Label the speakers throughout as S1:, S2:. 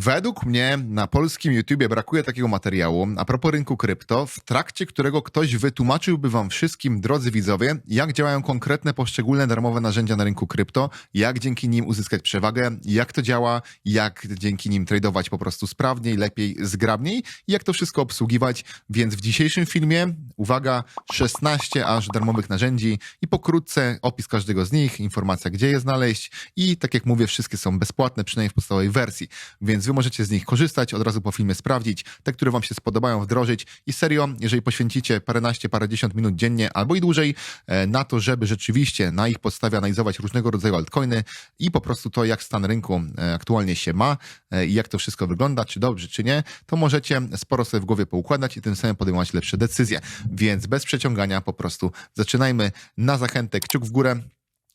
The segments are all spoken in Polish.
S1: Według mnie na polskim YouTubie brakuje takiego materiału a propos rynku krypto, w trakcie którego ktoś wytłumaczyłby wam wszystkim, drodzy widzowie, jak działają konkretne poszczególne darmowe narzędzia na rynku krypto, jak dzięki nim uzyskać przewagę, jak to działa, jak dzięki nim tradować po prostu sprawniej, lepiej, zgrabniej i jak to wszystko obsługiwać. Więc w dzisiejszym filmie, uwaga, 16 aż darmowych narzędzi i pokrótce opis każdego z nich, informacja gdzie je znaleźć i tak jak mówię, wszystkie są bezpłatne, przynajmniej w podstawowej wersji, więc wy możecie z nich korzystać, od razu po filmie sprawdzić, te, które wam się spodobają, wdrożyć i serio, jeżeli poświęcicie paręnaście, parędziesiąt minut dziennie albo i dłużej e, na to, żeby rzeczywiście na ich podstawie analizować różnego rodzaju altcoiny i po prostu to, jak stan rynku e, aktualnie się ma e, i jak to wszystko wygląda, czy dobrze, czy nie, to możecie sporo sobie w głowie poukładać i tym samym podejmować lepsze decyzje. Więc bez przeciągania po prostu zaczynajmy na zachętę kciuk w górę.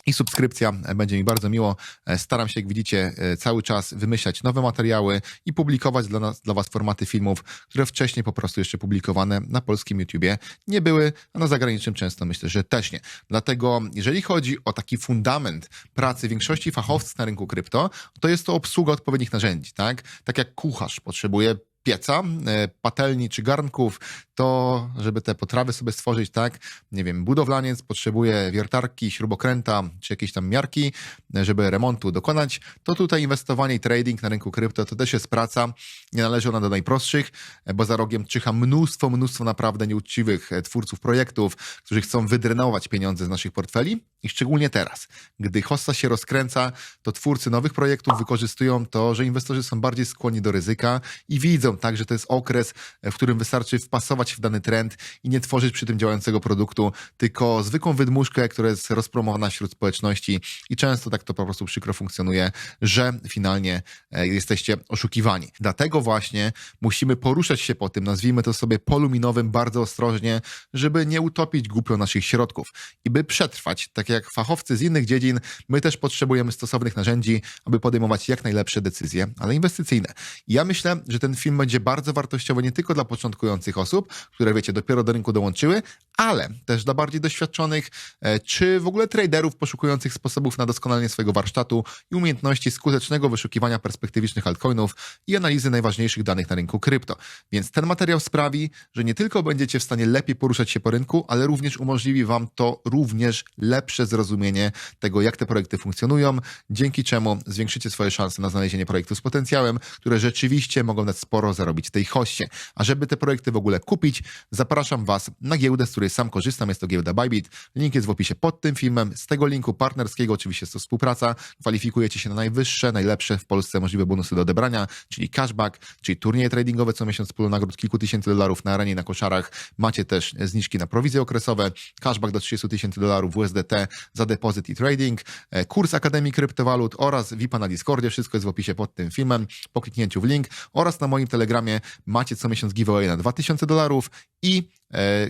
S1: I subskrypcja będzie mi bardzo miło. E, Staram się, jak widzicie, e, cały czas wymyślać nowe materiały i publikować dla, nas, dla Was formaty filmów, które wcześniej po prostu jeszcze publikowane na polskim YouTubie nie były, a na zagranicznym często myślę, że też nie. Dlatego, jeżeli chodzi o taki fundament pracy większości fachowców na rynku krypto, to jest to obsługa odpowiednich narzędzi, tak? Tak jak kucharz potrzebuje pieca, e, patelni czy garnków, to żeby te potrawy sobie stworzyć, tak, nie wiem, budowlaniec potrzebuje wiertarki, śrubokręta czy jakieś tam miarki, żeby remontu dokonać, to tutaj inwestowanie i trading na rynku krypto to też jest praca, nie należy ona do najprostszych, bo za rogiem czyha mnóstwo, mnóstwo naprawdę nieuczciwych e, twórców projektów, którzy chcą wydrenować pieniądze z naszych portfeli i szczególnie teraz, gdy hossa się rozkręca, to twórcy nowych projektów wykorzystują to, że inwestorzy są bardziej skłonni do ryzyka i widzą tak, że to jest okres, e, w którym wystarczy wpasować się w dany trend i nie tworzyć przy tym działającego produktu, tylko zwykłą wydmuszkę, która jest rozpromowana wśród społeczności i często tak to po prostu przykro funkcjonuje, że finalnie e, jesteście oszukiwani. Dlatego właśnie musimy poruszać się po tym, nazwijmy to sobie polu minowym bardzo ostrożnie, żeby nie utopić głupio naszych środków. I by przetrwać, tak jak fachowcy z innych dziedzin, my też potrzebujemy stosownych narzędzi, aby podejmować jak najlepsze decyzje, ale inwestycyjne. I ja myślę, że ten film będzie bardzo wartościowy nie tylko dla początkujących osób, które wiecie, dopiero do rynku dołączyły, ale też dla bardziej doświadczonych, e, czy w ogóle traderów poszukujących sposobów na doskonalenie swojego warsztatu i umiejętności skutecznego wyszukiwania perspektywicznych altcoinów i analizy najważniejszych danych na rynku krypto. Więc ten materiał sprawi, że nie tylko będziecie w stanie lepiej poruszać się po rynku, ale również umożliwi wam to również lepsze zrozumienie tego, jak te projekty funkcjonują, dzięki czemu zwiększycie swoje szanse na znalezienie projektu z potencjałem, które rzeczywiście mogą dać sporo zarobić w tej hoście. A żeby te projekty w ogóle kupić, zapraszam was na giełdę, z której sam korzystam, jest to giełda Bybit. Link jest w opisie pod tym filmem. Z tego linku partnerskiego oczywiście jest to współpraca. Kwalifikujecie się na najwyższe, najlepsze w Polsce możliwe bonusy do odebrania, czyli cashback, czyli turnieje tradingowe co miesiąc, pulu nagród kilku tysięcy dolarów na arenie i na koszarach. Macie też zniżki na prowizje okresowe, cashback do 30 tysięcy dolarów w USDT za depozyt i trading, e, kurs Akademii Kryptowalut oraz VIPa na Discordzie. Wszystko jest w opisie pod tym filmem. Po kliknięciu w link oraz na moim Telegramie macie co miesiąc giveaway na 2000 dolarów i e,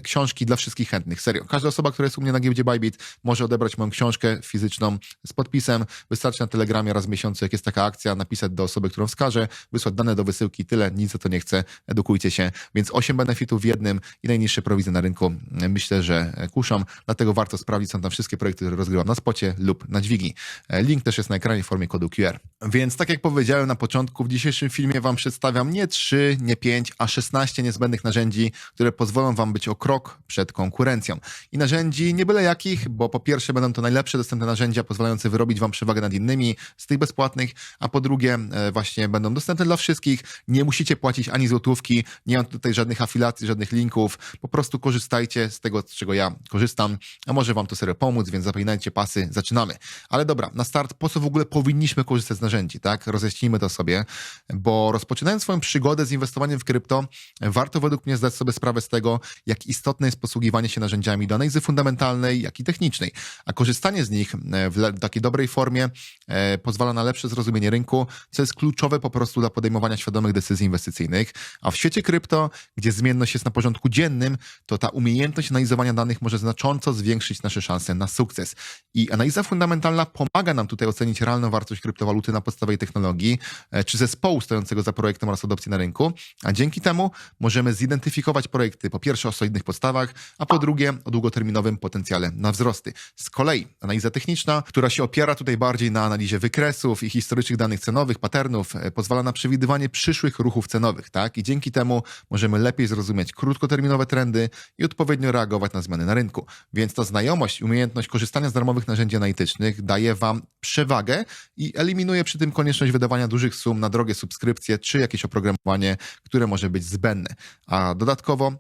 S1: książki dla wszystkich chętnych. Serio. Każda osoba, która jest u mnie na giełdzie Bybit, może odebrać moją książkę fizyczną z podpisem. Wystarczy na Telegramie raz w miesiącu, jak jest taka akcja, napisać do osoby, którą wskażę, wysłać dane do wysyłki, tyle, nic za to nie chcę, edukujcie się. Więc 8 benefitów w jednym i najniższe prowizje na rynku. Myślę, że kuszą, dlatego warto sprawdzić, są tam wszystkie projekty, które rozgrywam na spocie lub na dźwigni. E, Link też jest na ekranie w formie kodu QR. Więc tak jak powiedziałem na początku, w dzisiejszym filmie wam przedstawiam nie 3, nie 5, a 16 niezbędnych narzędzi, które pozwolą wam być o krok przed konkurencją. I narzędzi nie byle jakich, bo po pierwsze będą to najlepsze dostępne narzędzia pozwalające wyrobić wam przewagę nad innymi z tych bezpłatnych, a po drugie e, właśnie będą dostępne dla wszystkich. Nie musicie płacić ani złotówki, nie mam tutaj żadnych afilacji, żadnych linków. Po prostu korzystajcie z tego, z czego ja korzystam, a może wam to serio pomóc, więc zapinajcie pasy, zaczynamy. Ale dobra, na start, po co w ogóle powinniśmy korzystać z narzędzi, tak? Rozjaśnijmy to sobie, bo rozpoczynając swoją przygodę z inwestowaniem w krypto, warto według mnie zdać sobie sprawę z tego, jak istotne jest posługiwanie się narzędziami do analizy fundamentalnej, jak i technicznej. A korzystanie z nich e, w takiej dobrej formie e, pozwala na lepsze zrozumienie rynku, co jest kluczowe po prostu dla podejmowania świadomych decyzji inwestycyjnych. A w świecie krypto, gdzie zmienność jest na porządku dziennym, to ta umiejętność analizowania danych może znacząco zwiększyć nasze szanse na sukces. I analiza fundamentalna pomaga nam tutaj ocenić realną wartość kryptowaluty na podstawie technologii e, czy zespołu stojącego za projektem oraz adopcji na rynku, a dzięki temu możemy zidentyfikować projekty po pierwsze o solidnych podstawach, a po drugie o długoterminowym potencjale na wzrosty. Z kolei analiza techniczna, która się opiera tutaj bardziej na analizie wykresów i historycznych danych cenowych, patternów, e, pozwala na przewidywanie przyszłych ruchów cenowych, tak? I dzięki temu możemy lepiej zrozumieć krótkoterminowe trendy i odpowiednio reagować na zmiany na rynku. Więc ta znajomość i umiejętność korzystania z darmowych narzędzi analitycznych daje Wam przewagę i eliminuje przy tym konieczność wydawania dużych sum na drogie subskrypcje czy jakieś oprogramowanie, które może być zbędne. A dodatkowo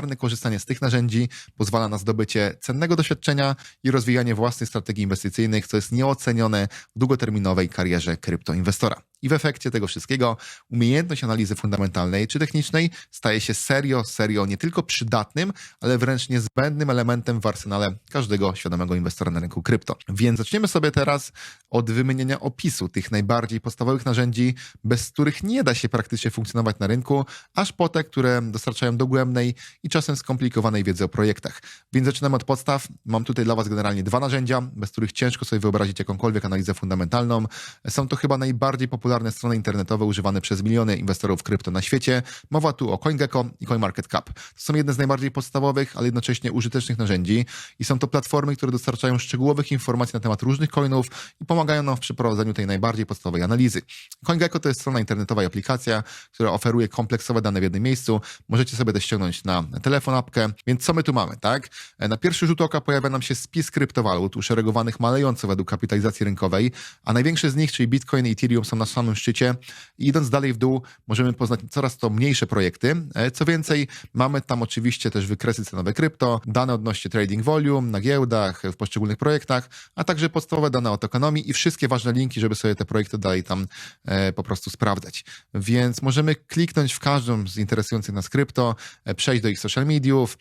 S1: regularne korzystanie z tych narzędzi pozwala na zdobycie cennego doświadczenia i rozwijanie własnych strategii inwestycyjnych, co jest nieocenione w długoterminowej karierze kryptoinwestora. I w efekcie tego wszystkiego umiejętność analizy fundamentalnej czy technicznej staje się serio, serio nie tylko przydatnym, ale wręcz niezbędnym elementem w arsenale każdego świadomego inwestora na rynku krypto. Więc zaczniemy sobie teraz od wymienienia opisu tych najbardziej podstawowych narzędzi, bez których nie da się praktycznie funkcjonować na rynku, aż po te, które dostarczają dogłębnej i czasem skomplikowanej wiedzy o projektach. Więc zaczynamy od podstaw. Mam tutaj dla Was generalnie dwa narzędzia, bez których ciężko sobie wyobrazić jakąkolwiek analizę fundamentalną. Są to chyba najbardziej popularne strony internetowe używane przez miliony inwestorów krypto na świecie. Mowa tu o CoinGecko i CoinMarketCap. To są jedne z najbardziej podstawowych, ale jednocześnie użytecznych narzędzi i są to platformy, które dostarczają szczegółowych informacji na temat różnych coinów i pomagają nam w przeprowadzeniu tej najbardziej podstawowej analizy. CoinGecko to jest strona internetowa i aplikacja, która oferuje kompleksowe dane w jednym miejscu. Możecie sobie też ściągnąć na telefon apkę. Więc co my tu mamy, tak? Na pierwszy rzut oka pojawia nam się spis kryptowalut uszeregowanych malejąco według kapitalizacji rynkowej, a największe z nich, czyli Bitcoin i Ethereum są na samym szczycie. I idąc dalej w dół, możemy poznać coraz to mniejsze projekty. E, Co więcej, mamy tam oczywiście też wykresy cenowe krypto, dane odnośnie trading volume na giełdach, w poszczególnych projektach, a także podstawowe dane o tokenomii i wszystkie ważne linki, żeby sobie te projekty dalej tam e, po prostu sprawdzać. Więc możemy kliknąć w każdą z interesujących nas krypto, e, przejść do ich social mediów,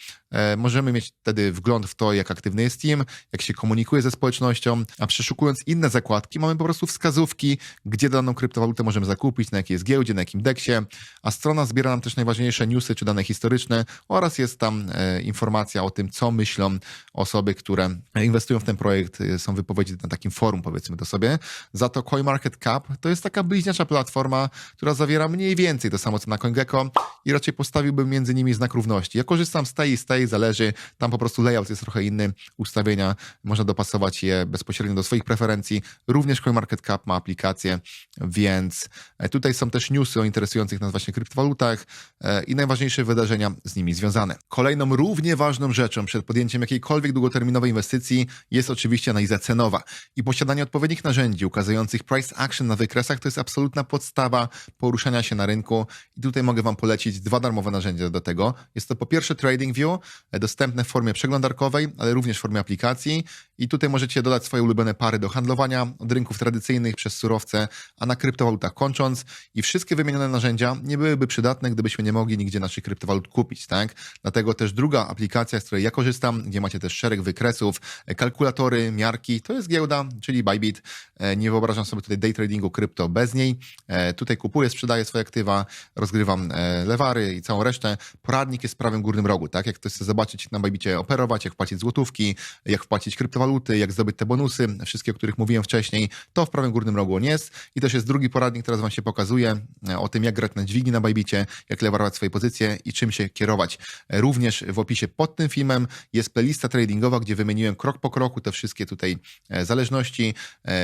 S1: możemy mieć wtedy wgląd w to, jak aktywny jest team, jak się komunikuje ze społecznością, a przeszukując inne zakładki, mamy po prostu wskazówki, gdzie daną kryptowalutę możemy zakupić, na jakiej jest giełdzie, na jakim deksie, a strona zbiera nam też najważniejsze newsy czy dane historyczne oraz jest tam e, informacja o tym, co myślą osoby, które inwestują w ten projekt, e, są wypowiedzi na takim forum, powiedzmy to sobie. Za to CoinMarketCap to jest taka bliźniacza platforma, która zawiera mniej więcej to samo co na CoinGecko i raczej postawiłbym między nimi znak równości. Ja korzystam z tej i z tej, zależy, tam po prostu layout jest trochę inny, ustawienia, można dopasować je bezpośrednio do swoich preferencji. Również CoinMarketCap ma aplikację, więc e, tutaj są też newsy o interesujących nas właśnie kryptowalutach e, i najważniejsze wydarzenia z nimi związane. Kolejną równie ważną rzeczą przed podjęciem jakiejkolwiek długoterminowej inwestycji jest oczywiście analiza cenowa i posiadanie odpowiednich narzędzi ukazujących price action na wykresach to jest absolutna podstawa poruszania się na rynku i tutaj mogę Wam polecić dwa darmowe narzędzia do tego. Jest to po pierwsze TradingView, e, dostępne w formie przeglądarkowej, ale również w formie aplikacji i tutaj możecie dodać swoje ulubione pary do handlowania od rynków tradycyjnych przez surowce, a na kryptowalutach kończąc i wszystkie wymienione narzędzia nie byłyby przydatne, gdybyśmy nie mogli nigdzie naszych kryptowalut kupić, tak? Dlatego też druga aplikacja, z której ja korzystam, gdzie macie też szereg wykresów, e, kalkulatory, miarki, to jest giełda, czyli Bybit. E, Nie wyobrażam sobie tutaj day tradingu krypto bez niej. E, Tutaj kupuję, sprzedaję swoje aktywa, rozgrywam lewary i całą resztę. Poradnik jest w prawym górnym rogu, tak? Jak ktoś chce zobaczyć na Bybicie operować, jak wpłacić złotówki, jak wpłacić kryptowaluty, jak zdobyć te bonusy, wszystkie, o których mówiłem wcześniej, to w prawym górnym rogu on jest. I też jest drugi poradnik, teraz wam się pokazuje, e, o tym, jak grać na dźwigni na Bybicie, jak lewarować swoje pozycje i czym się kierować. E, Również w opisie pod tym filmem jest playlista tradingowa, gdzie wymieniłem krok po kroku te wszystkie tutaj e, zależności,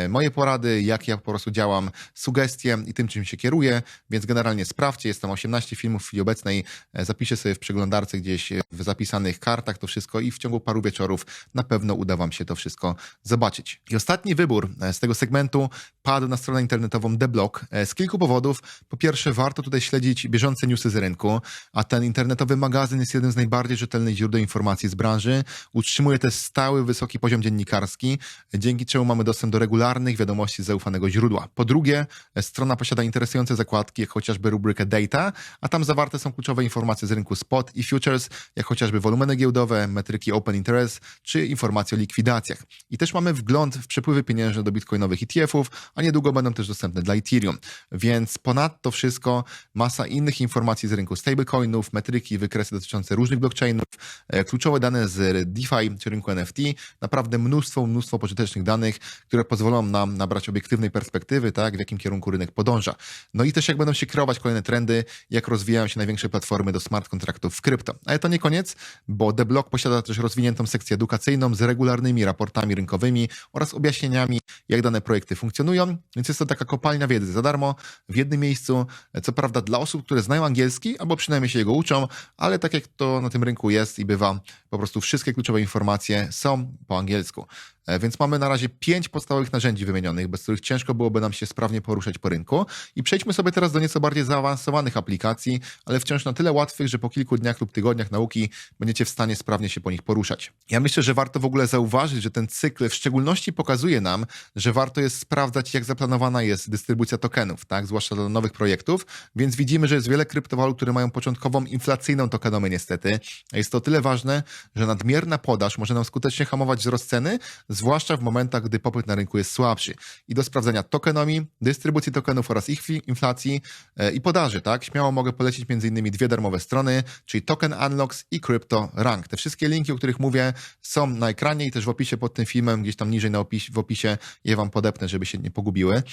S1: moje porady, jak ja po prostu działam, sugestie i tym, czym się kieruję, więc generalnie sprawdźcie, jest tam 18 filmów w chwili obecnej, zapiszę sobie w przeglądarce gdzieś w zapisanych kartach to wszystko i w ciągu paru wieczorów na pewno uda wam się to wszystko zobaczyć. I ostatni wybór z tego segmentu padł na stronę internetową The Block e, z kilku powodów. Po pierwsze, warto tutaj śledzić bieżące newsy z rynku, a ten internetowy magazyn jest jednym z najbardziej rzetelnych źródeł informacji z branży. Utrzymuje też stały, wysoki poziom dziennikarski, dzięki czemu mamy dostęp do regularnych wiadomości z zaufanego źródła. Po drugie, e, strona posiada interesujące zakładki, jak chociażby rubrykę Data, a tam zawarte są kluczowe informacje z rynku spot i futures, jak chociażby wolumeny giełdowe, metryki open interest, czy informacje o likwidacjach. I też mamy wgląd w przepływy pieniężne do bitcoinowych ETF-ów, a niedługo będą też dostępne dla Ethereum. Więc ponadto wszystko masa innych informacji z rynku stablecoinów, metryki, wykresy dotyczące różnych blockchainów, e, kluczowe dane z DeFi czy rynku NFT, naprawdę mnóstwo, mnóstwo pożytecznych danych, które pozwolą nam nabrać obiektywnej perspektywy, tak, w jakim kierunku rynek podąża. No i też jak będą się kreować kolejne trendy, jak rozwijają się największe platformy do smart kontraktów w krypto. Ale to nie koniec, bo The Block posiada też rozwiniętą sekcję edukacyjną z regularnymi raportami rynkowymi oraz objaśnieniami, jak dane projekty funkcjonują, więc jest to taka kopalnia wiedzy za darmo w jednym miejscu. Co prawda dla osób, które znają angielski albo przynajmniej się jego uczą, ale tak jak to na tym rynku jest i bywa, po prostu wszystkie kluczowe informacje są po angielsku. E, Więc mamy na razie pięć podstawowych narzędzi wymienionych, bez których ciężko byłoby nam się sprawnie poruszać po rynku. I przejdźmy sobie teraz do nieco bardziej zaawansowanych aplikacji, ale wciąż na tyle łatwych, że po kilku dniach lub tygodniach nauki będziecie w stanie sprawnie się po nich poruszać. Ja myślę, że warto w ogóle zauważyć, że ten cykl w szczególności pokazuje nam, że warto jest sprawdzać, jak zaplanowana jest dystrybucja tokenów, tak? zwłaszcza dla nowych projektów. Więc widzimy, że jest wiele kryptowalut, które mają początkową inflacyjną tokenomię niestety. Jest to tyle ważne, że nadmierna podaż może nam skutecznie hamować wzrost ceny, zwłaszcza w momentach, gdy popyt na rynku jest słabszy. I do sprawdzenia tokenomii, dystrybucji tokenów oraz ich inflacji e, i podaży, tak? Śmiało mogę polecić m.in. dwie darmowe strony, czyli Token Unlocks i Crypto Rank. Te wszystkie linki, o których mówię, są na ekranie i też w opisie pod tym filmem, gdzieś tam niżej na opis, w opisie je wam podepnę, żeby się nie pogubiły.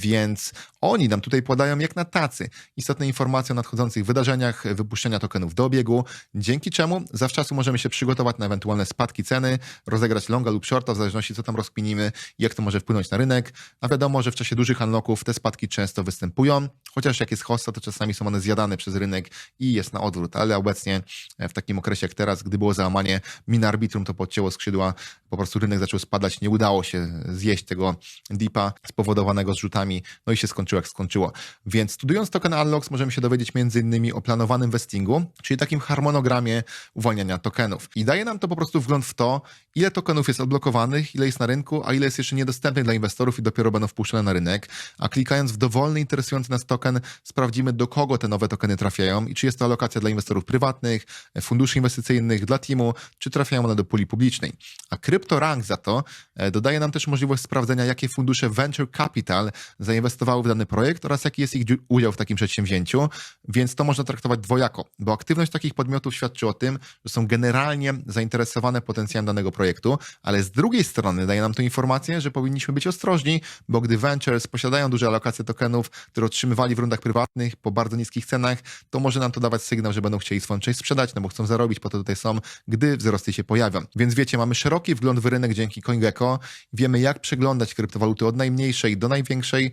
S1: Więc oni nam tutaj podają jak na tacy. Istotne informacje o nadchodzących wydarzeniach wypuszczenia tokenów do obiegu, dzięki czemu zawczasu możemy się przygotować na ewentualne spadki ceny, rozegrać longa lub shorta, w zależności co tam rozkminimy, jak to może wpłynąć na rynek. A wiadomo, że w czasie dużych unlocków te spadki często występują, chociaż jak jest hossa, to czasami są one zjadane przez rynek i jest na odwrót, ale obecnie e, w takim okresie jak teraz, gdy było załamanie min arbitrum, to podcięło skrzydła, po prostu rynek zaczął spadać, nie udało się zjeść tego dipa spowodowanego zrzutami, no i się skończyło jak skończyło. Więc studiując token Unlocks możemy się dowiedzieć innymi o planowanym vestingu, czyli takim harmonogramie uwalniania tokenów. I daje nam to po prostu wgląd w to, ile tokenów jest odblokowanych, ile jest na rynku, a ile jest jeszcze niedostępnych dla inwestorów i dopiero będą wpuszczone na rynek. A klikając w dowolny interesujący nas token, sprawdzimy do kogo te nowe tokeny trafiają i czy jest to alokacja dla inwestorów prywatnych, funduszy inwestycyjnych, dla teamu, czy trafiają one do puli publicznej. A CryptoRank za to e, dodaje nam też możliwość sprawdzenia, jakie fundusze Venture Capital zainwestowały w dany projekt oraz jaki jest ich udział w takim przedsięwzięciu, więc to można traktować dwojako, bo aktywność takich podmiotów świadczy o tym, że są generalnie zainteresowane potencjałem danego projektu, ale z drugiej strony daje nam to informację, że powinniśmy być ostrożni, bo gdy ventures posiadają duże alokacje tokenów, które otrzymywali w rundach prywatnych po bardzo niskich cenach, to może nam to dawać sygnał, że będą chcieli swoją część sprzedać, no bo chcą zarobić, po to tutaj są, gdy wzrosty się pojawią. Więc wiecie, mamy szeroki wgląd w rynek dzięki CoinGecko, wiemy jak przeglądać kryptowaluty od najmniejszej do największej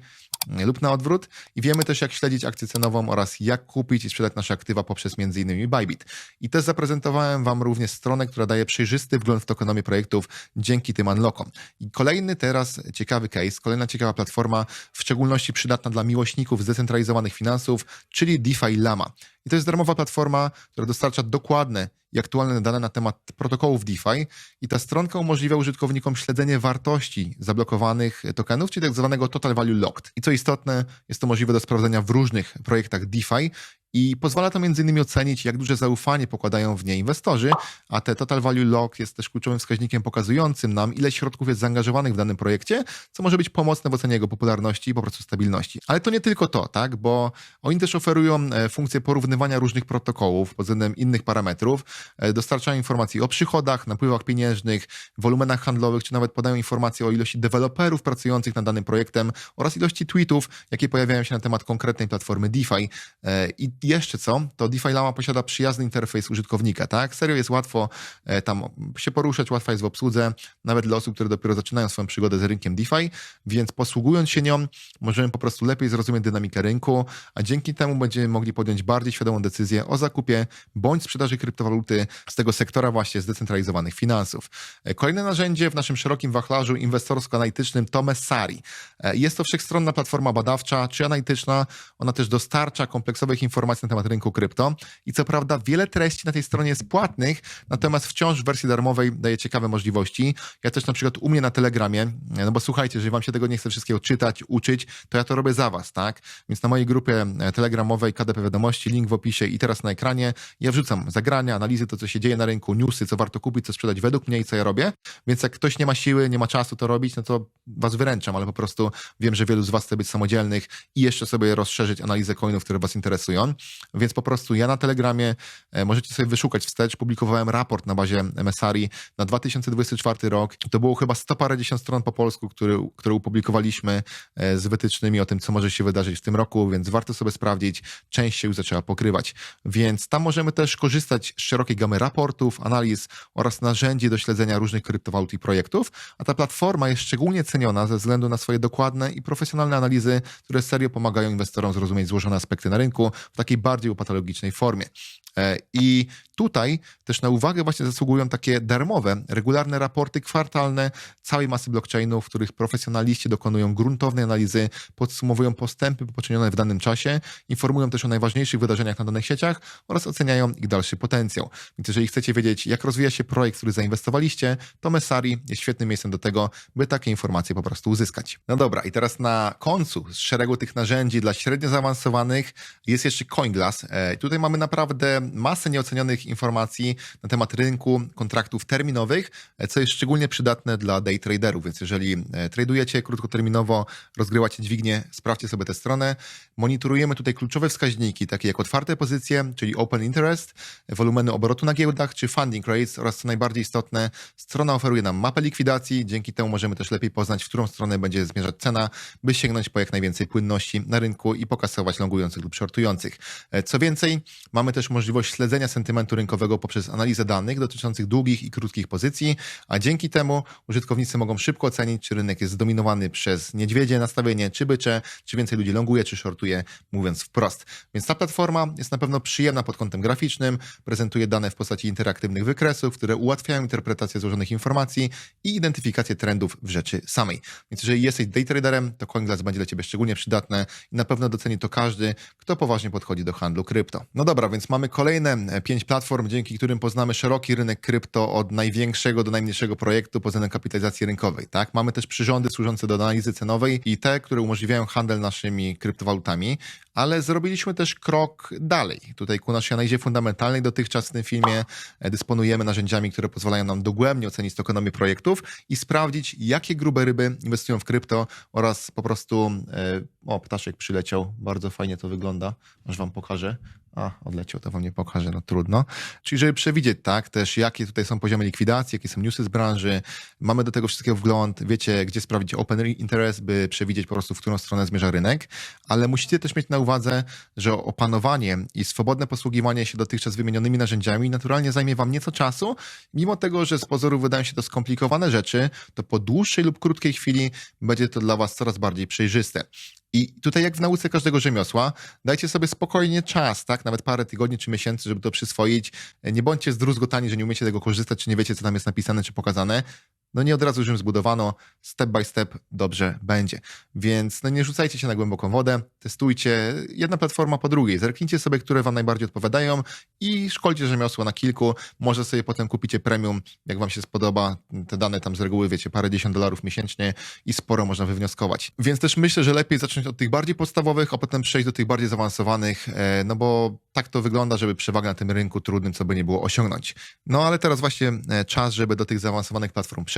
S1: lub na odwrót i wiemy też jak śledzić akcję cenową oraz jak kupić i sprzedać nasze aktywa poprzez m.in. Bybit. I też zaprezentowałem Wam również stronę, która daje przejrzysty wgląd w tokenomię projektów dzięki tym unlockom. I kolejny teraz ciekawy case, kolejna ciekawa platforma, w szczególności przydatna dla miłośników zdecentralizowanych finansów, czyli DeFi Lama. I to jest darmowa platforma, która dostarcza dokładne i aktualne dane na temat protokołów DeFi i ta stronka umożliwia użytkownikom śledzenie wartości zablokowanych tokenów, czyli tak zwanego Total Value Locked. I co istotne, jest to możliwe do sprawdzenia w różnych projektach DeFi i pozwala to m.in. ocenić, jak duże zaufanie pokładają w nie inwestorzy, a te Total Value Lock jest też kluczowym wskaźnikiem pokazującym nam, ile środków jest zaangażowanych w danym projekcie, co może być pomocne w ocenie jego popularności i po prostu stabilności. Ale to nie tylko to, tak, bo oni też oferują e, funkcję porównywania różnych protokołów pod względem innych parametrów, e, dostarczają informacji o przychodach, napływach pieniężnych, wolumenach handlowych, czy nawet podają informacje o ilości deweloperów pracujących nad danym projektem oraz ilości tweetów, jakie pojawiają się na temat konkretnej platformy DeFi. E, I jeszcze co, to DeFi Lama posiada przyjazny interfejs użytkownika, tak? Serio jest łatwo e, tam się poruszać, łatwa jest w obsłudze, nawet dla osób, które dopiero zaczynają swoją przygodę z rynkiem DeFi, więc posługując się nią, możemy po prostu lepiej zrozumieć dynamikę rynku, a dzięki temu będziemy mogli podjąć bardziej świadomą decyzję o zakupie bądź sprzedaży kryptowaluty z tego sektora właśnie zdecentralizowanych finansów. E, Kolejne narzędzie w naszym szerokim wachlarzu inwestorsko-analitycznym to Messari. E, Jest to wszechstronna platforma badawcza czy analityczna. Ona też dostarcza kompleksowych informacji informacji na temat rynku krypto. I co prawda wiele treści na tej stronie jest płatnych, natomiast wciąż w wersji darmowej daje ciekawe możliwości. Ja też na przykład u mnie na Telegramie, no bo słuchajcie, jeżeli wam się tego nie chce wszystkiego czytać, uczyć, to ja to robię za was, tak? Więc na mojej grupie e, telegramowej KDP Wiadomości, link w opisie i teraz na ekranie, ja wrzucam zagrania, analizy, to co się dzieje na rynku, newsy, co warto kupić, co sprzedać według mnie i co ja robię. Więc jak ktoś nie ma siły, nie ma czasu to robić, no to was wyręczam, ale po prostu wiem, że wielu z was chce być samodzielnych i jeszcze sobie rozszerzyć analizę coinów, które was interesują. Więc po prostu ja na Telegramie e, możecie sobie wyszukać wstecz, publikowałem raport na bazie MSRI na 2024 rok. To było chyba 100 parędziesiąt stron po polsku, który, które opublikowaliśmy e, z wytycznymi o tym, co może się wydarzyć w tym roku, więc warto sobie sprawdzić. Część się już zaczęła pokrywać. Więc tam możemy też korzystać z szerokiej gamy raportów, analiz oraz narzędzi do śledzenia różnych kryptowalut i projektów, a ta platforma jest szczególnie ceniona ze względu na swoje dokładne i profesjonalne analizy, które serio pomagają inwestorom zrozumieć złożone aspekty na rynku w takiej bardziej upatologicznej formie. E, I tutaj też na uwagę właśnie zasługują takie darmowe, regularne raporty kwartalne całej masy blockchainów, w których profesjonaliści dokonują gruntownej analizy, podsumowują postępy poczynione w danym czasie, informują też o najważniejszych wydarzeniach na danych sieciach oraz oceniają ich dalszy potencjał. Więc jeżeli chcecie wiedzieć, jak rozwija się projekt, który zainwestowaliście, to Messari jest świetnym miejscem do tego, by takie informacje po prostu uzyskać. No dobra, i teraz na końcu z szeregu tych narzędzi dla średnio zaawansowanych jest jeszcze CoinGlass. E, Tutaj mamy naprawdę masę nieocenionych informacji na temat rynku kontraktów terminowych, co jest szczególnie przydatne dla day traderów. Więc jeżeli e, tradujecie krótkoterminowo, rozgrywacie dźwignię, sprawdźcie sobie tę stronę. Monitorujemy tutaj kluczowe wskaźniki, takie jak otwarte pozycje, czyli open interest, wolumeny obrotu na giełdach, czy funding rates oraz co najbardziej istotne, strona oferuje nam mapę likwidacji, dzięki temu możemy też lepiej poznać, w którą stronę będzie zmierzać cena, by sięgnąć po jak najwięcej płynności na rynku i pokasować longujących lub shortujących. E, Co więcej, mamy też możliwość śledzenia sentymentu rynkowego poprzez analizę danych dotyczących długich i krótkich pozycji, a dzięki temu użytkownicy mogą szybko ocenić, czy rynek jest zdominowany przez niedźwiedzie nastawienie, czy bycze, czy więcej ludzi longuje, czy shortuje, mówiąc wprost. Więc ta platforma jest na pewno przyjemna pod kątem graficznym, prezentuje dane w postaci interaktywnych wykresów, które ułatwiają interpretację złożonych informacji i identyfikację trendów w rzeczy samej. Więc jeżeli jesteś day traderem, to CoinGlass będzie dla Ciebie szczególnie przydatne i na pewno doceni to każdy, kto poważnie podchodzi do handlu krypto. No dobra, więc mamy kolejne e, pięć platform, dzięki którym poznamy szeroki rynek krypto od największego do najmniejszego projektu pod względem kapitalizacji rynkowej. Tak? Mamy też przyrządy służące do analizy cenowej i te, które umożliwiają handel naszymi kryptowalutami, ale zrobiliśmy też krok dalej. Tutaj ku naszej analizie fundamentalnej dotychczas w tym filmie e, dysponujemy narzędziami, które pozwalają nam dogłębnie ocenić tokenomię projektów i sprawdzić, jakie grube ryby inwestują w krypto oraz po prostu, e, o ptaszek przyleciał, bardzo fajnie to wygląda, aż wam pokażę. A, odleciał, to wam nie pokażę, no trudno. Czyli żeby przewidzieć, tak, też jakie tutaj są poziomy likwidacji, jakie są newsy z branży, mamy do tego wszystkiego wgląd, wiecie, gdzie sprawdzić open interest, by przewidzieć po prostu, w którą stronę zmierza rynek, ale musicie też mieć na uwadze, że opanowanie i swobodne posługiwanie się dotychczas wymienionymi narzędziami naturalnie zajmie wam nieco czasu, mimo tego, że z pozoru wydają się to skomplikowane rzeczy, to po dłuższej lub krótkiej chwili będzie to dla was coraz bardziej przejrzyste. I tutaj, jak w nauce każdego rzemiosła, dajcie sobie spokojnie czas, tak? Nawet parę tygodni czy miesięcy, żeby to przyswoić. Nie bądźcie zdruzgotani, że nie umiecie tego korzystać, czy nie wiecie, co tam jest napisane, czy pokazane. No nie od razu już zbudowano, step by step dobrze będzie. Więc no nie rzucajcie się na głęboką wodę, testujcie jedna platforma po drugiej, zerknijcie sobie, które wam najbardziej odpowiadają i szkolcie rzemiosło na kilku. Może sobie potem kupicie premium, jak wam się spodoba. Te dane tam z reguły, wiecie, parę dziesiąt dolarów miesięcznie i sporo można wywnioskować. Więc też myślę, że lepiej zacząć od tych bardziej podstawowych, a potem przejść do tych bardziej zaawansowanych, e, no bo tak to wygląda, żeby przewagę na tym rynku trudnym, co by nie było osiągnąć. No ale teraz właśnie e, czas, żeby do tych zaawansowanych platform przejść.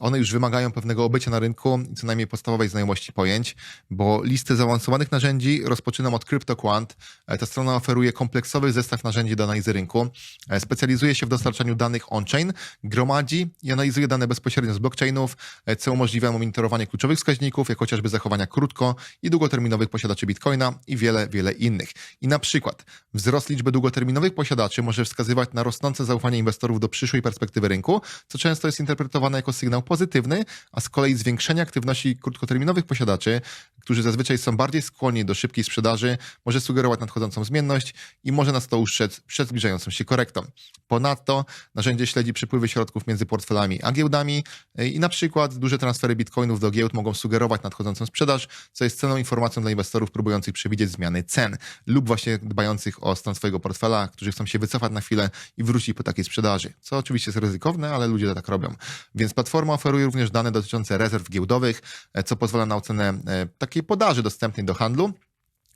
S1: One już wymagają pewnego obycia na rynku i co najmniej podstawowej znajomości pojęć, bo listę zaawansowanych narzędzi rozpoczynam od CryptoQuant. E, Ta strona oferuje kompleksowy zestaw narzędzi do analizy rynku. E, Specjalizuje się w dostarczaniu danych on-chain, gromadzi i analizuje dane bezpośrednio z blockchainów, e, co umożliwia monitorowanie kluczowych wskaźników, jak chociażby zachowania krótko i długoterminowych posiadaczy Bitcoina i wiele, wiele innych. I na przykład Wzrost liczby długoterminowych posiadaczy może wskazywać na rosnące zaufanie inwestorów do przyszłej perspektywy rynku, co często jest interpretowane jako sygnał pozytywny, a z kolei zwiększenie aktywności krótkoterminowych posiadaczy, którzy zazwyczaj są bardziej skłonni do szybkiej sprzedaży, może sugerować nadchodzącą zmienność i może nas to ustrzec przed zbliżającą się korektą. Ponadto narzędzie śledzi przepływy środków między portfelami a giełdami e, i na przykład duże transfery bitcoinów do giełd mogą sugerować nadchodzącą sprzedaż, co jest cenną informacją dla inwestorów próbujących przewidzieć zmiany cen lub właśnie dbających o stan swojego portfela, którzy chcą się wycofać na chwilę i wrócić po takiej sprzedaży, co oczywiście jest ryzykowne, ale ludzie tak robią. Więc platforma oferuje również dane dotyczące rezerw giełdowych, e, co pozwala na ocenę e, takiej podaży dostępnej do handlu.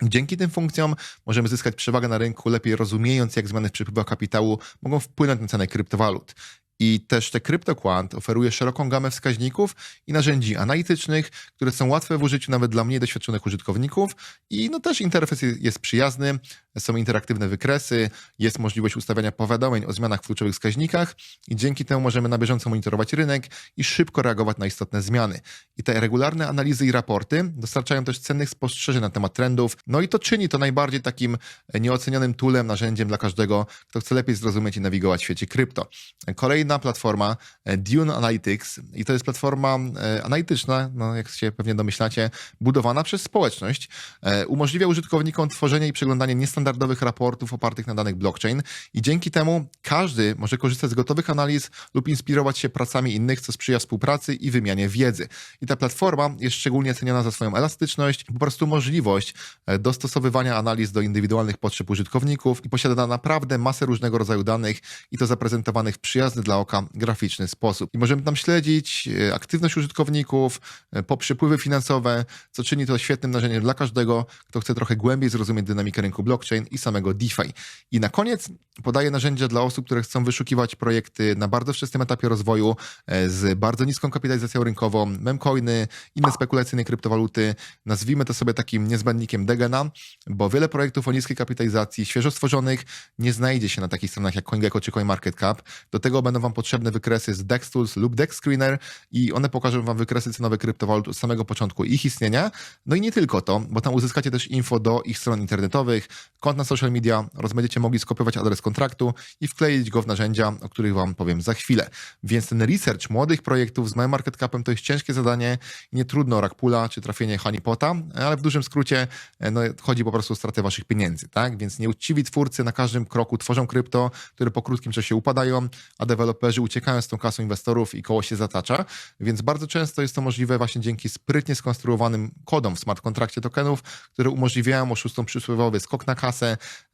S1: Dzięki tym funkcjom możemy zyskać przewagę na rynku, lepiej rozumiejąc, jak zmiany w przepływach kapitału mogą wpłynąć na cenę kryptowalut. I też te CryptoQuant oferuje szeroką gamę wskaźników i narzędzi analitycznych, które są łatwe w użyciu nawet dla mniej doświadczonych użytkowników. I no też interfejs jest- jest przyjazny, są interaktywne wykresy, jest możliwość ustawiania powiadomień o zmianach w kluczowych wskaźnikach i dzięki temu możemy na bieżąco monitorować rynek i szybko reagować na istotne zmiany. I te regularne analizy i raporty dostarczają też cennych spostrzeżeń na temat trendów, no i to czyni to najbardziej takim nieocenionym toolem, narzędziem dla każdego, kto chce lepiej zrozumieć i nawigować w świecie krypto. Kolejna platforma e, Dune Analytics i to jest platforma e, analityczna, no jak się pewnie domyślacie, budowana przez społeczność. E, Umożliwia użytkownikom tworzenie i przeglądanie niestandardowych raportów opartych na danych blockchain i dzięki temu każdy może korzystać z gotowych analiz lub inspirować się pracami innych, co sprzyja współpracy i wymianie wiedzy. I ta platforma jest szczególnie ceniona za swoją elastyczność po prostu możliwość e, dostosowywania analiz do indywidualnych potrzeb użytkowników i posiada naprawdę masę różnego rodzaju danych i to zaprezentowanych w przyjazny dla oka graficzny sposób. I możemy tam śledzić e, aktywność użytkowników, e, po przepływy finansowe, co czyni to świetnym narzędziem dla każdego, kto chce trochę głębiej zrozumieć dynamikę rynku blockchain i samego DeFi. I na koniec podaję narzędzia dla osób, które chcą wyszukiwać projekty na bardzo wczesnym etapie rozwoju e, z bardzo niską kapitalizacją rynkową, memcoiny, inne spekulacyjne kryptowaluty. Nazwijmy to sobie takim niezbędnikiem Degena, bo wiele projektów o niskiej kapitalizacji, świeżo stworzonych, nie znajdzie się na takich stronach jak CoinGecko czy CoinMarketCap. Do tego będą Wam potrzebne wykresy z DexTools lub DexScreener i one pokażą Wam wykresy cenowe kryptowalut od samego początku ich istnienia. No i nie tylko to, bo tam uzyskacie też info do ich stron internetowych, kont na social media oraz będziecie mogli skopiować adres kontraktu i wkleić go w narzędzia, o których Wam powiem za chwilę. Więc ten research młodych projektów z małym market capem to jest ciężkie zadanie nie trudno Rakpula czy trafienie honeypota, ale w dużym skrócie e, no, chodzi po prostu o stratę Waszych pieniędzy, tak? Więc nieuczciwi twórcy na każdym kroku tworzą krypto, które po krótkim czasie upadają, a deweloperzy uciekają z tą kasą inwestorów i koło się zatacza. Więc bardzo często jest to możliwe właśnie dzięki sprytnie skonstruowanym kodom w smart kontrakcie tokenów, które umożliwiają oszustom przysłowiowy skok na kasę,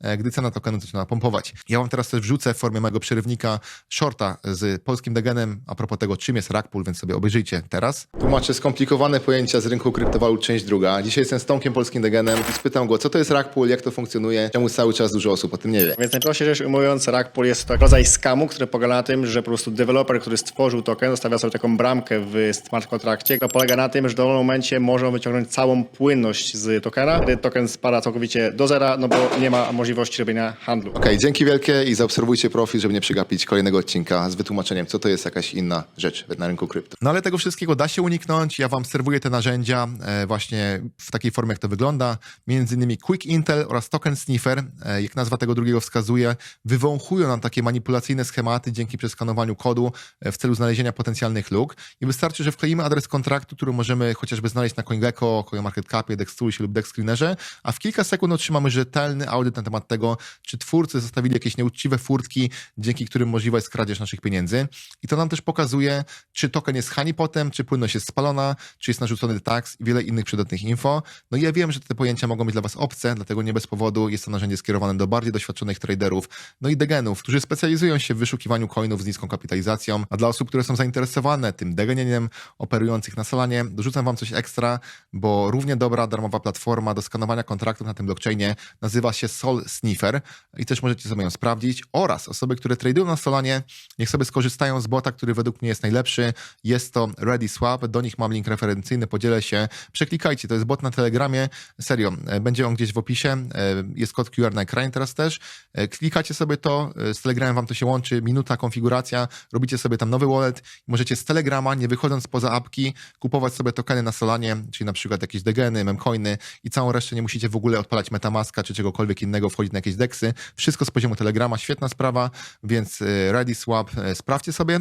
S1: e, gdy cena tokenu zaczyna pompować. Ja wam teraz też wrzucę w formie mojego przerywnika shorta z polskim degenem a propos tego, czym jest Rackpool, więc sobie obejrzyjcie teraz. Tłumaczę skomplikowane pojęcia z rynku kryptowalut, część druga. Dzisiaj jestem z Tomkiem Polskim Degenem i spytam go, co to jest Rackpool, jak to funkcjonuje, czemu cały czas dużo osób o tym nie wie.
S2: Więc najprościej rzecz ujmując, Rackpool jest to rodzaj skamu, który polega na tym, że po prostu deweloper, który stworzył token, zostawia sobie taką bramkę w smart kontrakcie, która polega na tym, że w dowolnym momencie można wyciągnąć całą płynność z tokena, wtedy token spada całkowicie do zera, no bo nie ma możliwości robienia handlu.
S1: Okej, dzięki wielkie i zaobserwujcie profil, żeby nie przegapić kolejnego odcinka z wytłumaczeniem, co to jest jakaś inna rzecz na rynku krypto. No ale tego wszystkiego da się uniknąć. Ja wam serwuję te narzędzia e, właśnie w takiej formie, jak to wygląda. Między innymi Quick Intel oraz Token Sniffer, e, jak nazwa tego drugiego wskazuje, wywąchują nam takie manipulacyjne schematy dzięki przeskanowaniu kodu e, w celu znalezienia potencjalnych luk. I wystarczy, że wkleimy adres kontraktu, który możemy chociażby znaleźć na CoinGecko, CoinMarketCapie, DexToolsie lub DexScreenerze, a w kilka sekund otrzymamy rzetelny audyt na temat tego, czy twórcy zostawili jakieś nieuczciwe furtki, dzięki którym możliwa jest kradzież naszych pieniędzy. I to nam też pokazuje, czy token jest honeypotem, czy płynność jest spalona, czy jest narzucony tax i wiele innych przydatnych info. No i ja wiem, że te pojęcia mogą być dla Was obce, dlatego nie bez powodu jest to narzędzie skierowane do bardziej doświadczonych traderów, no i degenów, którzy specjalizują się w wyszukiwaniu coinów z niską kapitalizacją, a dla osób, które są zainteresowane tym degenieniem, operujących na Solanie, dorzucam Wam coś ekstra, bo równie dobra darmowa platforma do skanowania kontraktów na tym blockchainie nazywa się Sol Sniffer i też możecie sobie ją sprawdzić oraz osoby, które tradują na Solanie, niech sobie skorzystają z bota, który według mnie jest najlepszy. Jest to ReadySwap, do nich mam link referencyjny, podzielę się. Przeklikajcie, to jest bot na Telegramie. Serio, e, będzie on gdzieś w opisie. e, Jest kod QR na ekranie teraz też. E, Klikacie sobie to, z Telegramem wam to się łączy, minuta konfiguracja, robicie sobie tam nowy wallet. Możecie z Telegrama, nie wychodząc poza apki, kupować sobie tokeny na Solanie, czyli na przykład jakieś degeny, memcoiny i całą resztę nie musicie w ogóle odpalać Metamaska czy czegokolwiek czegokolwiek innego, wchodzić na jakieś deksy. Wszystko z poziomu Telegrama, świetna sprawa, więc e, ReadySwap e, sprawdźcie sobie.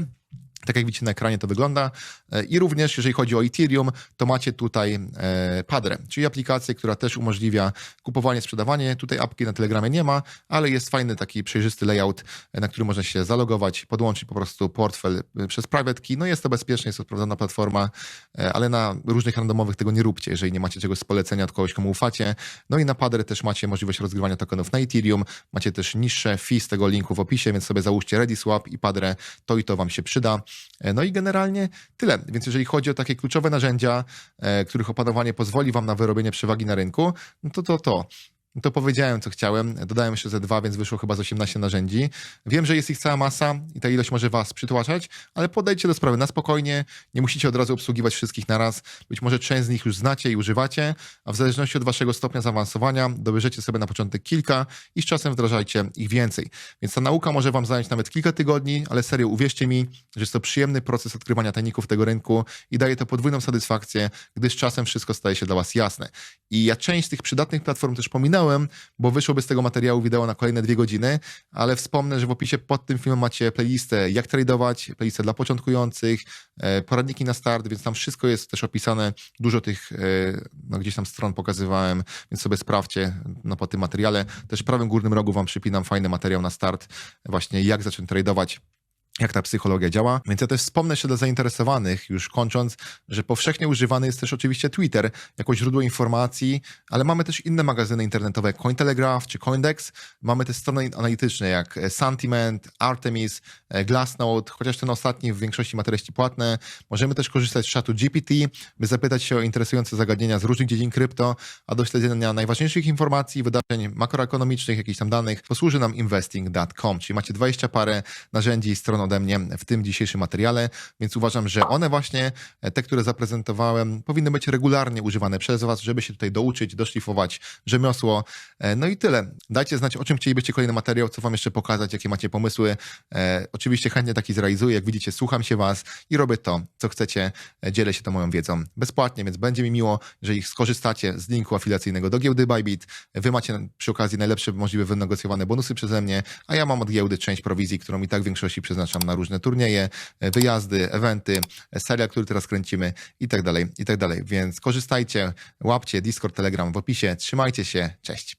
S1: Tak jak widzicie na ekranie to wygląda. E, I również jeżeli chodzi o Ethereum, to macie tutaj e, Padre, czyli aplikację, która też umożliwia kupowanie, sprzedawanie. Tutaj apki na Telegramie nie ma, ale jest fajny taki przejrzysty layout, e, na który można się zalogować, podłączyć po prostu portfel przez private key. No jest to bezpieczne, jest to sprawdzona platforma, ale na różnych randomowych tego nie róbcie, jeżeli nie macie czegoś z polecenia od kogoś, komu ufacie. No i na Padre też macie możliwość rozgrywania tokenów na Ethereum, macie też niższe fee z tego linku w opisie, więc sobie załóżcie ReadySwap i Padre, to i to wam się przyda. E, No i generalnie tyle. Więc jeżeli chodzi o takie kluczowe narzędzia, e, których opanowanie pozwoli wam na wyrobienie przewagi na rynku, no to to to. To powiedziałem, co chciałem. Dodałem jeszcze ze dwa, więc wyszło chyba z 18 narzędzi. Wiem, że jest ich cała masa i ta ilość może was przytłaczać, ale podejdźcie do sprawy na spokojnie. Nie musicie od razu obsługiwać wszystkich naraz. Być może część z nich już znacie i używacie, a w zależności od waszego stopnia zaawansowania dobierzecie sobie na początek kilka i z czasem wdrażajcie ich więcej. Więc ta nauka może wam zająć nawet kilka tygodni, ale serio, uwierzcie mi, że jest to przyjemny proces odkrywania tajników tego rynku i daje to podwójną satysfakcję, gdy z czasem wszystko staje się dla was jasne. I ja część z tych przydatnych platform też pominąłem, bo wyszłoby z tego materiału wideo na kolejne dwie godziny, ale wspomnę, że w opisie pod tym filmem macie playlistę jak tradować, playlistę dla początkujących, e, poradniki na start, więc tam wszystko jest też opisane. Dużo tych e, no, gdzieś tam stron pokazywałem, więc sobie sprawdźcie no, po tym materiale. Też w prawym górnym rogu wam przypinam fajny materiał na start, właśnie jak zacząć tradować jak ta psychologia działa. Więc ja też wspomnę jeszcze dla zainteresowanych, już kończąc, że powszechnie używany jest też oczywiście Twitter jako źródło informacji, ale mamy też inne magazyny internetowe, Cointelegraph czy Coindex. Mamy też strony analityczne jak e, Sentiment, Artemis, e, Glassnode, chociaż ten ostatni w większości ma treści płatne. Możemy też korzystać z czatu GPT, by zapytać się o interesujące zagadnienia z różnych dziedzin krypto, a do śledzenia najważniejszych informacji, wydarzeń makroekonomicznych, jakichś tam danych, posłuży nam investing.com, czyli macie 20 parę narzędzi i stron ode mnie w tym dzisiejszym materiale, więc uważam, że one właśnie, e, te, które zaprezentowałem, powinny być regularnie używane przez Was, żeby się tutaj douczyć, doszlifować rzemiosło. E, No i tyle. Dajcie znać, o czym chcielibyście kolejny materiał, co Wam jeszcze pokazać, jakie macie pomysły. E, Oczywiście chętnie taki zrealizuję. Jak widzicie, słucham się Was i robię to, co chcecie. Dzielę się to moją wiedzą bezpłatnie, więc będzie mi miło, jeżeli skorzystacie z linku afiliacyjnego do giełdy Bybit. Wy macie przy okazji najlepsze możliwe wynegocjowane bonusy przeze mnie, a ja mam od giełdy część prowizji, którą i tak w większości przeznaczam na różne turnieje, e, wyjazdy, eventy, e, serial, który teraz kręcimy i tak dalej, i tak dalej. Więc korzystajcie, łapcie Discord, Telegram w opisie. Trzymajcie się, cześć.